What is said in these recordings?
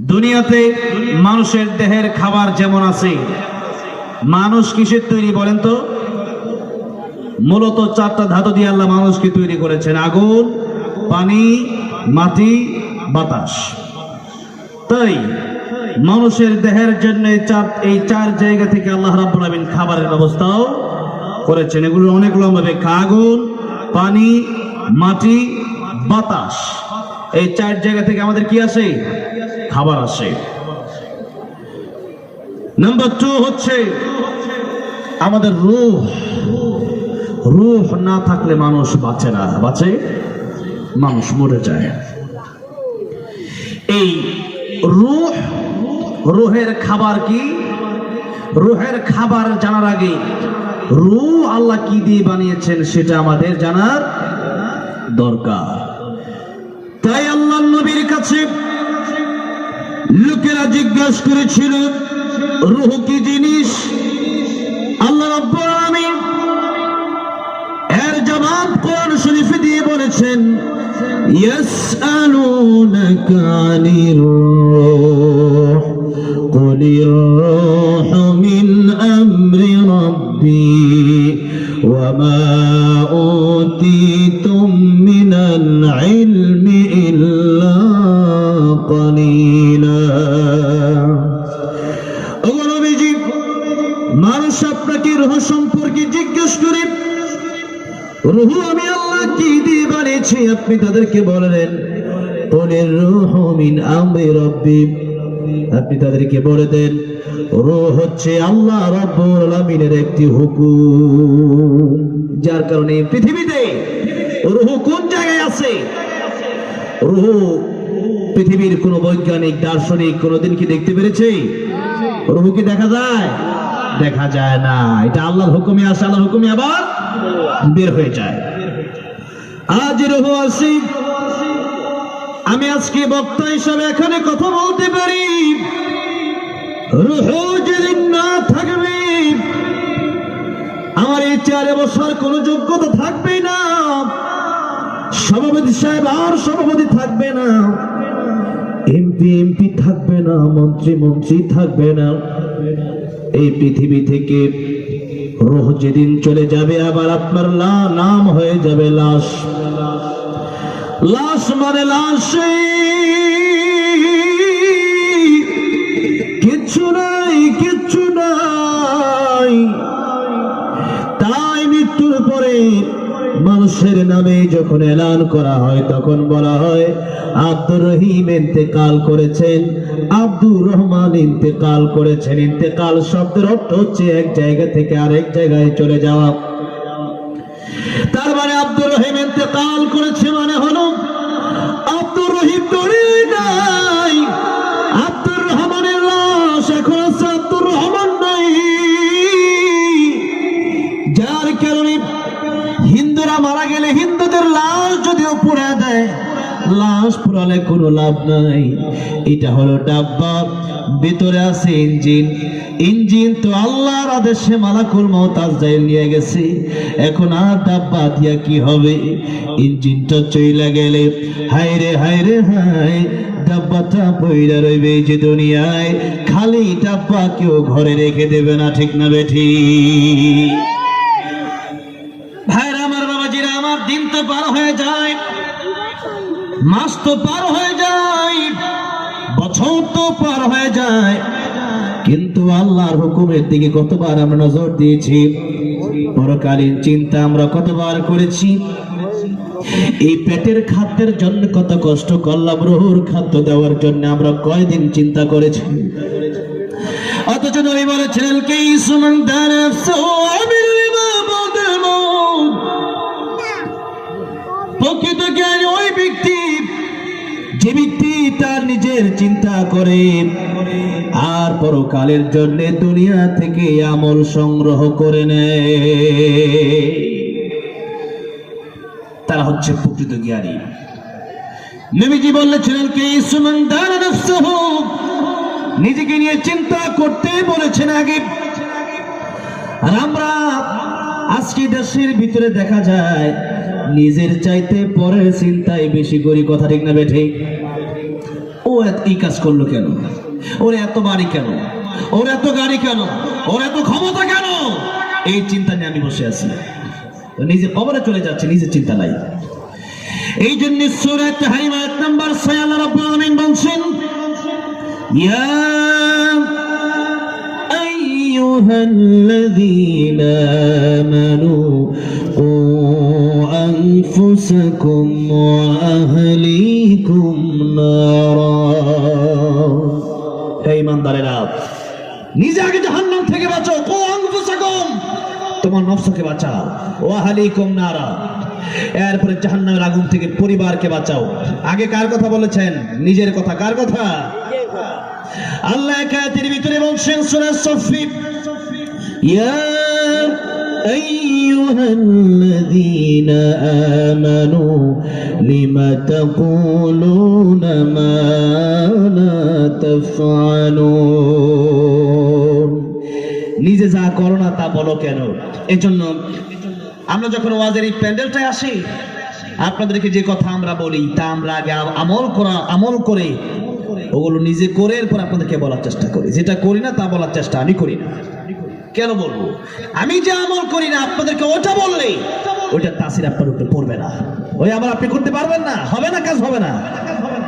দুনিয়াতে মানুষের দেহের খাবার যেমন আছে, মানুষ কিসের তৈরি বলেন তো? মূলত চারটা ধাতু দিয়ে আল্লাহ মানুষকে তৈরি করেছেন, আগুন, পানি, মাটি, বাতাস। তাই মানুষের দেহের জন্য এই চার জায়গা থেকে আল্লাহ রাব্বুল আলামিন খাবারের ব্যবস্থাও করেছেন। এগুলো অনেক লম্বা ব্যাখ্যা। আগুন, পানি, মাটি, বাতাস। এই চার জায়গা থেকে আমাদের কি আসে? খাবার আসে নাম্বার টু হচ্ছে আমাদের রূহ। রূহ না থাকলে মানুষ বাঁচে না। বাঁচে? মানুষ মরে যায়। এই রূহ, রুহের খাবার কি? রুহের খাবার জানার আগে রূহ আল্লাহ কি দিয়ে বানিয়েছেন সেটা আমাদের জানার দরকার। তাই আল্লাহ নবীর কাছে লোকেরা জিজ্ঞাসা করেছিল রুহ কি জিনিস আল্লাহ রাব্বুল আলামিন এর জবাব কোরআন শরীফে দিয়ে বলেছেন ইয়াসআলুনাকা আনির রূহ قل الروح من أمر ربي وما মানুষ আপনাকে রহ সম্পর্কে জিজ্ঞেস করে, রুহু আমি আল্লাহ কি দিয়ে বানিয়েছি? আপনি তাদেরকে বলেন মিন আপনি তাদেরকে বলে দেন, রুহ হচ্ছে আল্লাহ আলামিনের একটি হুকুম। যার কারণে পৃথিবীতে রুহ কোন জায়গায় আছে? রুহ পৃথিবীর কোন বৈজ্ঞানিক, দার্শনিক কোনদিন কি দেখতে পেরেছে? রুহ কি দেখা যায়? দেখা যায় না। এটা আল্লাহর হুকুমে আসে আল্লাহর হুকুমে আবার বের হয়ে যায়। আজ আসি। আমি আজকে বক্তা হিসাবে এখানে কথা বলতে পারি। রুহ যেদিন না থাকবে, আমার এই চেয়ারে বসার কোনো যোগ্যতা থাকবে না। সভাপতি সাহেব আর সভাপতি থাকবে না। এমপি এমপি থাকবে না, মন্ত্রী মন্ত্রী থাকবে না। এই পৃথিবী থেকে রোহ যেদিন চলে যাবে, আবার আপনার নাম হয়ে যাবে লাশ। লাশ মানে লাশ কিচ্ছু নাই কিচ্ছু নাই। তাই মৃত্যুর পরে মানুষের নামে যখন এলান করা হয়, তখন বলা হয় আব্দুর রহিম ইন্তেকাল করেছেন। আব্দুর রহমান ইন্তেকাল করেছেন। ইন্তেকাল শব্দের অর্থ হচ্ছে এক জায়গা থেকে আরেক জায়গায় চলে যাওয়া। তার মানে আব্দুর রহিম ইন্তেকাল করেছে মানে হলো, আব্দুর রহিম দড়ি আব্দুর রহমানের লাশ এখন আব্দুর রহমান নাই। যার কারণে হিন্দুরা মারা গেলে হিন্দুদের লাশ যদিও পুড়ে দেয় লাশ পুরালে কোনো লাভ নাই। এটা হলো ডাব্বা। ভিতরে আছে ইঞ্জিন। ইঞ্জিন তো আল্লাহর আদেশে মালাকুল মৌতাজ যাই নিয়ে গেছে। এখন আর ডাব্বা দিয়া কি হবে? ইঞ্জিনটা চইলা গেলে। হায় রে হায় রে, হায়। ডাব্বাটা পইরা রইবে যে দুনিয়ায়। খালি ডাব্বা কেউ ঘরে রেখে দেবে না, ঠিক না বেঠি ভাইরা, আমার বাবাজিরা, আমার দিন তো পার হয়ে যায়। মাস তো পার হয়ে যায়, বছর তো পার হয়ে যায়। কিন্তু আল্লাহর হুকুমের দিকে কতবার আমরা নজর দিয়েছি, পরকালীন চিন্তা আমরা কতবার করেছি। এই পেটের খাদ্যের জন্য কত কষ্ট করলাম, রহুর খাদ্য দেওয়ার জন্য আমরা কয়দিন চিন্তা করেছি। অথচ নবী বলেছেন কে সুমন প্রকৃত জ্ঞানী ওই ব্যক্তি যে ব্যক্তি তার নিজের চিন্তা করে, আর পরকালের জন্য দুনিয়া থেকে আমল সংগ্রহ করে নেয়। তারা হচ্ছে প্রকৃত জ্ঞানী। নবীজি বলেছিলেন কে, সুমন নিজেকে নিয়ে চিন্তা করতে বলেছেন আগে। আর আমরা আজকে দেশের ভিতরে দেখা যায় নিজের চাইতে পরের চিন্তায় বেশি করি কথা ঠিক না বেঠে। ও এই কাজ করল কেন? ওর এত বাড়ি কেন? ওর এত গাড়ি কেন? ওর এত ক্ষমতা কেন? এই চিন্তা নিয়ে আমি বসে আছি। নিজে কবরে চলে যাচ্ছে, নিজের চিন্তা নাই। এই জন্য সুরাত তাহিম এক নাম্বার সায়াল রাব্বুল আলামিন বলছেন, ইয়া আইয়ুহাল্লাযীনা আমানু أنفسكم وأهليكم نارا হে ইমানদারেরা নিজে আগে জাহান্নাম থেকে বাঁচো কো আনফুসাকুম তোমার নফসকে বাঁচাও ও আহলিকুম নারা এরপরে জাহান্নামের আগুন থেকে পরিবারকে বাঁচাও আগে কার কথা বলেছেন নিজের কথা কার কথা আল্লাহ কায়াতের ভিতরে বলছেন সূরা সফি ইয়া أيها الذين آمنوا لم تقولون ما لا تفعلون নিজে যা করো না তা বলো কেন এজন্য আমরা যখন ওয়াজের এই প্যান্ডেলটায় আসি আপনাদেরকে যে কথা আমরা বলি তা আমরা আগে আ- আমল করা আমল করে ওগুলো নিজে করে এরপর আপনাদেরকে বলার চেষ্টা করি যেটা করি না তা বলার চেষ্টা আমি করি না কেন বলব? আমি যে আমল করি না, আপনাদেরকে ওটা বললে, ওইটা তাসির আপনার উপরে পড়বে না। ওই আমল আপনি করতে পারবেন না, হবে না, কাজ হবে না।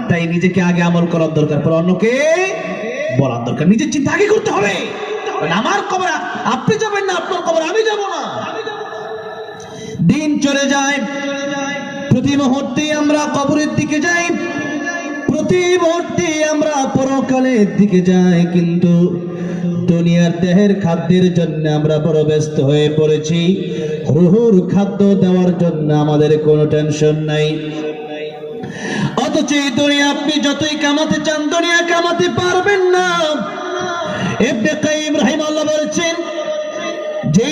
তাই নিজেকে আগে আমল করার দরকার, পর অন্যকে বলার দরকার। নিজের চিন্তা আগে করতে হবে। আমার কবর, আপনি যাবেন না, আপনার কবর আমি যাব না। দিন চলে যায়, প্রতি মুহূর্তে আমরা কবরের দিকে যাই, প্রতি মুহূর্তে আমরা পরকালের দিকে যাই, কিন্তু দুনিয়ার দেহের খাদ্যের জন্য আমরা বড় ব্যস্ত হয়ে পড়েছি। রুহুর খাদ্য দেওয়ার জন্য আমাদের কোনো টেনশন নাই। অথচ এই দুনিয়া আপনি যতই কামাতে চান, দুনিয়া কামাতে পারবেন না। ইবনে কাইয়িম রাহিমাহুল্লাহ বলেছেন যে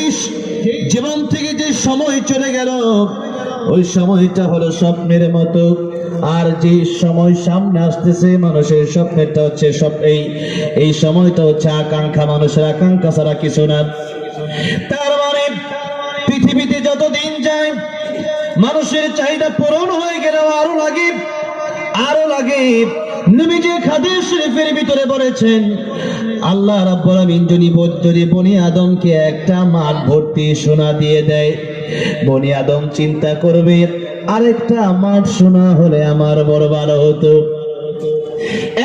জীবন থেকে যে সময় চলে গেল ওই সময়টা হলো স্বপ্নের মতো। আর যে সময় সামনে আসতেছে, মানুষের স্বপ্নেরটা হচ্ছে সব এই এই সময়টা হচ্ছে আকাঙ্ক্ষা, মানুষের আকাঙ্ক্ষা ছাড়া কিছু না। তার মানে পৃথিবীতে যত দিন যায়, মানুষের চাহিদা পূরণ হয়ে গেল আরও লাগে। আরও লাগে। নবী যে খাদির শরীফের ভিতরে বলেছেন, আল্লাহ রাব্বুল আমিন যদি বনি আদমকে একটা মাঠ ভর্তি সোনা দিয়ে দেয় বনি আদম চিন্তা করবে, আরেকটা মাঠ সোনা হলে আমার বড় ভালো হতো।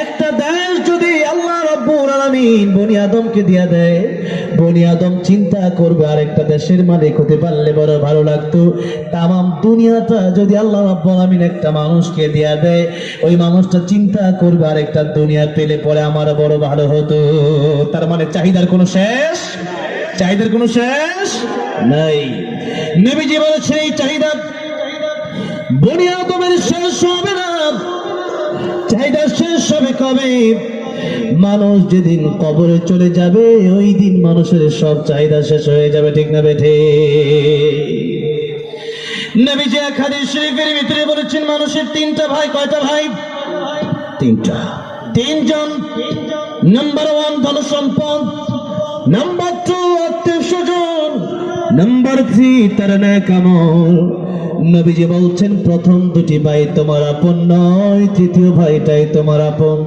একটা দেশ যদি আল্লাহ রব্বুল আলামিন বনি আদমকে দিয়া দেয়, বনি আদম চিন্তা করবে আরেকটা দেশের মালিক হতে পারলে বড় ভালো লাগতো। তামাম দুনিয়াটা যদি আল্লাহ রব্বুল আলামিন একটা মানুষকে দিয়া দেয়, ওই মানুষটা চিন্তা করবে আরেকটা দুনিয়া পেলে পরে আমার বড় ভালো হতো। তার মানে চাহিদার কোনো শেষ চাহিদার কোনো শেষ নাই। নবীজি বলেছেন এই চাহিদা বনি আদমের শেষ হবে না। চাহিদা শেষ হবে কবে? মানুষ যেদিন কবরে চলে যাবে ওই দিন মানুষের সব চাহিদা শেষ হয়ে যাবে ঠিক না বেঠে নবীজি এক হাদিস শরীফের ভিতরে বলেছেন মানুষের তিনটা ভাই কয়টা ভাই? তিনটা। তিনজন। নাম্বার ওয়ান ধন সম্পদ নাম্বার টু আত্মীয় স্বজন। নাম্বার থ্রি তার কামল নবীজি বলছেন, প্রথম দুটি ভাই তোমার আপন নয়, তৃতীয় ভাইটাই তোমার আপন।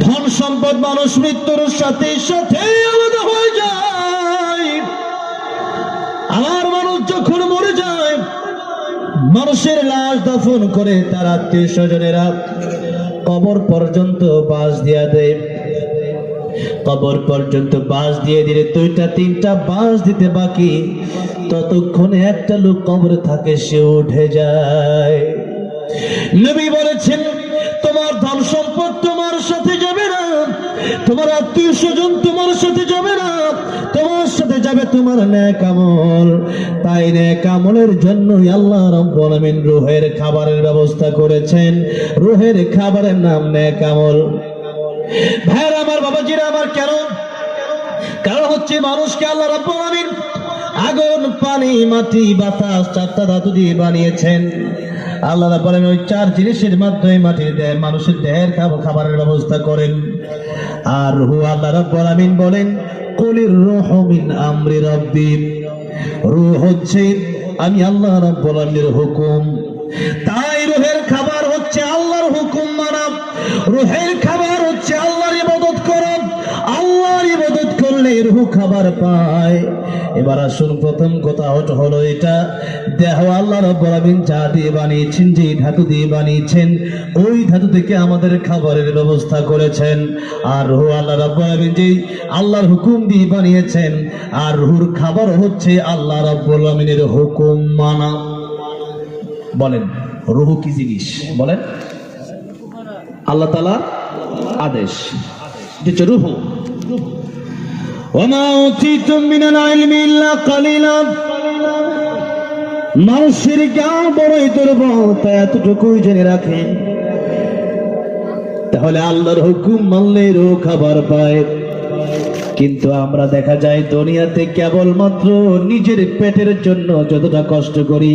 ধন সম্পদ, মানুষ মৃত্যুর সাথে সাথে আলাদা হয়ে যায়। আমার মানুষ যখন মরে যায়, মানুষের লাশ দাফন করে তার আত্মীয় স্বজনেরা কবর পর্যন্ত বাস দিয়া দেয়। কবর পর্যন্ত বাস দিয়ে দিলে দুইটা, তিনটা বাস দিতে বাকি। ততক্ষণে একটা লোক কবরে থাকে, সে উঠে যায়। নবী বলেছেন, তোমার ধন সম্পদ তোমার সাথে যাবে না। তোমার আত্মীয় স্বজন তোমার সাথে যাবে না। তোমার সাথে যাবে তোমার ন্যাক আমল। তাই ন্যাক আমলের জন্যই আল্লাহ রাব্বুল আমিন রুহের খাবারের ব্যবস্থা করেছেন। রুহের খাবারের নাম ন্যাক আমল। ভাইয়ের আমার বাবাজিরা আমার কেন? কারণ হচ্ছে মানুষকে আল্লাহ রাব্বুল আমিন আগুন, পানি, মাটি, বাতাস, চারটা ধাতু দিয়ে বানিয়েছেন। আল্লাহ আমিন ওই চার জিনিসের মাধ্যমে মাটির দেহ, মানুষের দেহের খাব- খাবারের ব্যবস্থা করেন। আর রুহু আল্লাহ রাব্বুল আমিন বলেন, কুলির রুহু মিন আমরি রাব্বি। রূহ হচ্ছে, আমি আল্লাহ রাব্বুল আলামিনের হুকুম। তাই রুহের পায়। এবার আসুন, প্রথম কথা হলো এটা। দেহ আল্লাহ রব্বুল আলামিন যা দিয়ে বানিয়েছেন যে ধাতু দিয়ে বানিয়েছেন, ওই ধাতু থেকে আমাদের খাবারের ব্যবস্থা করেছেন। আর রুহ আল্লাহ রব্বুল আলামিন যে আল্লাহর হুকুম দিয়ে বানিয়েছেন, আর রুহুর খাবার হচ্ছে আল্লাহ রব্বুল হুকুম মানা। বলেন, রুহু কি জিনিস? বলেন। আল্লাহ তালা আদেশ। রুহু। وما أوتيتم من العلم إلا قليلا মানুষের জ্ঞান বড়ই দুর্বল তা এতটুকুই জেনে রাখেন তাহলে আল্লাহর হুকুম মানলে রোগ খাবার পায় কিন্তু আমরা দেখা যায় দুনিয়াতে কেবলমাত্র নিজের পেটের জন্য যতটা কষ্ট করি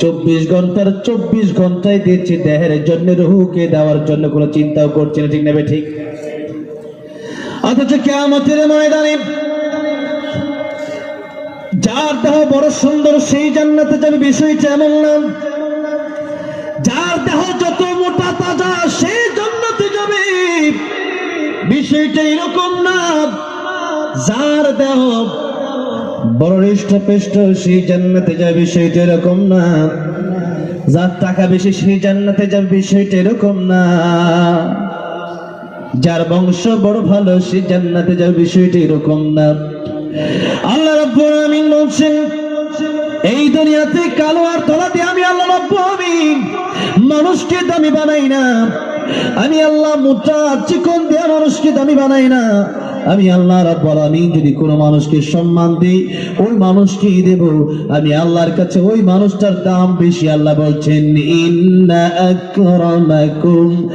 চব্বিশ ঘন্টার চব্বিশ ঘন্টায় দিচ্ছি দেহের জন্য রুহুকে দেওয়ার জন্য কোনো চিন্তাও করছি না ঠিক নেবে ঠিক অথচ কেমতের ময়দানে যার দেহ বড় সুন্দর, সেই জান্নাতে যাবে। বিষয়টা এমন না। যার দেহ যত মোটা তাজা সেই জান্নাতে যাবে। বিষয়টা এরকম না। যার দেহ বড় হৃষ্টপুষ্ট, সেই জান্নাতে যাবে। বিষয়টা এরকম না। যার টাকা বেশি, সেই জান্নাতে যাবে। বিষয়টা এরকম না। যার বংশ বড় ভালো, সে জান্নাতে যাবে। বিষয়টা এরকম না। আল্লাহ রব্বুল আমিন বলছেন, এই দুনিয়াতে কালো আর তলাতে আমি আল্লাহ রব্বু আমি মানুষকে দামি বানাই না। আমি আল্লাহ মোটা চিকন দেয়া মানুষকে দামি বানাই না। আমি আল্লাহ রাব্বুল আলামিন যদি কোনো মানুষকে সম্মান দিই, ওই মানুষকেই দেব। আমি আল্লাহর কাছে ওই মানুষটার দাম বেশি। আল্লাহ বলছেন, ইন্না আকরামাকুম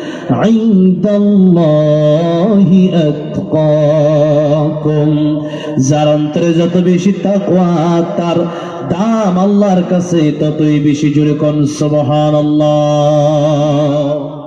ইনদাল্লাহি আতকাকুম। যার অন্তরে যত বেশি তাকওয়া, তার দাম আল্লাহর কাছে ততই বেশি। জোরে কোন, সুবহানাল্লাহ।